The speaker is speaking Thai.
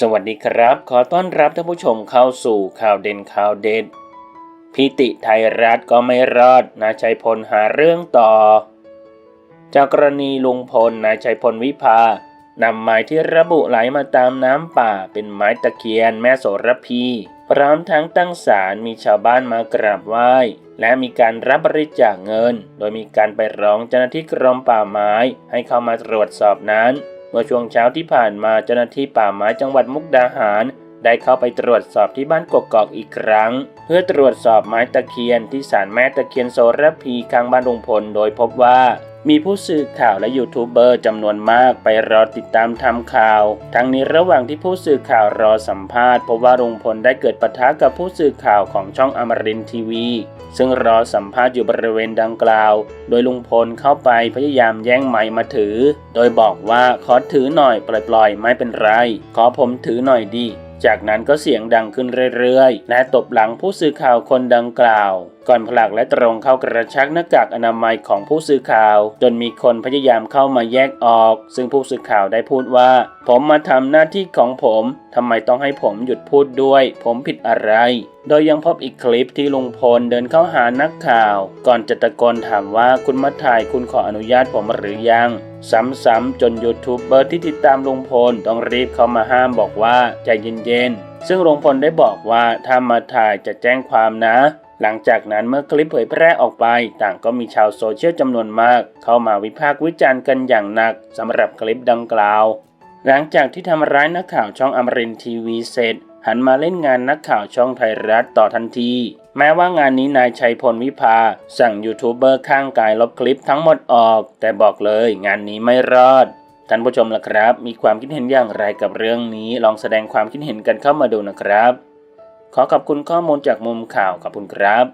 สวัสดีครับ ขอต้อนรับท่านผู้ชมเข้าสู่ข่าวเด่นข่าวเด็ด พิติไทยรัฐก็ไม่รอดนายชัยพลหาเรื่องต่อ จากกรณีลุงพลนายชัยพลวิภานำไม้ที่ระบุไหลมาตามน้ำป่าเป็นไม้ตะเคียนแม่โสระพีพร้อมทั้งตั้งศาลมีชาวบ้านมากราบไหว้ และมีการรับบริจาคเงิน โดยมีการไปร้องเจ้าหน้าที่กรมป่าไม้ให้เข้ามาตรวจสอบนั้น มื่อช่วงเช้าที่ผ่านมาเจ้าหน้าที่ป่าไม้จังหวัดมุกดาหาร ได้เข้าไปตรวจสอบที่บ้านกกอกอีกครั้ง เพื่อตรวจสอบไม้ตะเคียนที่ศาลแม่ตะเคียนโสระพีข้างบ้านลุงพลโดยพบว่า มีผู้สื่อข่าวและยูทูบเบอร์จำนวนมากไปรอติดตามทำข่าว ทั้งนี้ระหว่างที่ผู้สื่อข่าวรอสัมภาษณ์พบว่าลุงพลได้เกิดปะทะกับผู้สื่อข่าวของช่องอมรินทีวี ซึ่งรอสัมภาษณ์อยู่บริเวณดังกล่าว โดยลุงพลเข้าไปพยายามแย่งไม้มาถือ โดยบอกว่าขอถือหน่อยปล่อยๆไม่เป็นไร ขอผมถือหน่อยดี จากนั้นก็เสียงดังขึ้นเรื่อยๆ และตบหลังผู้สื่อข่าวคนดังกล่าว ก่อนผลักและตรงเข้ากระชักหน้ากากอนามัยของผู้สื่อข่าว จนมีคนพยายามเข้ามาแยกออก ซึ่งผู้สื่อข่าวได้พูดว่า ผมมาทำหน้าที่ของผมทำไมต้องให้ผมหยุดพูดด้วย ผมผิดอะไร โดยยังพบอีกคลิปที่ลุงพลเดินเข้าหานักข่าว ก่อนจะตะโกนถามว่าคุณมาถ่ายคุณขออนุญาตผมหรือยัง ซ้ำๆจนยูทูบเบอร์ที่ติดตามลุงพลต้องรีบเข้ามาห้ามบอกว่าใจเย็นๆ ซึ่งลุงพลได้บอกว่าถ้ามาถ่ายจะแจ้งความนะ หลังจากนั้นเมื่อคลิปเผยแพร่ออกไป ต่างก็มีชาวโซเชียลจำนวนมาก เข้ามาวิพากษ์วิจารณ์กันอย่างหนักสำหรับคลิปดังกล่าว หลังจากที่ทำร้ายนักข่าวช่องอมรินทีวีเสร็จ หันมาเล่นงานนักข่าวช่องไทยรัฐต่อทันที แม้ว่างานนี้นายชัยพลวิภา สั่งยูทูบเบอร์ข้างกายลบคลิปทั้งหมดออก แต่บอกเลยงานนี้ไม่รอด ท่านผู้ชมล่ะครับ มีความคิดเห็นอย่างไรกับเรื่องนี้ ลองแสดงความคิดเห็นกันเข้ามาดูนะครับ ขอขอบคุณข้อมูลจากมุมข่าวขอบคุณครับ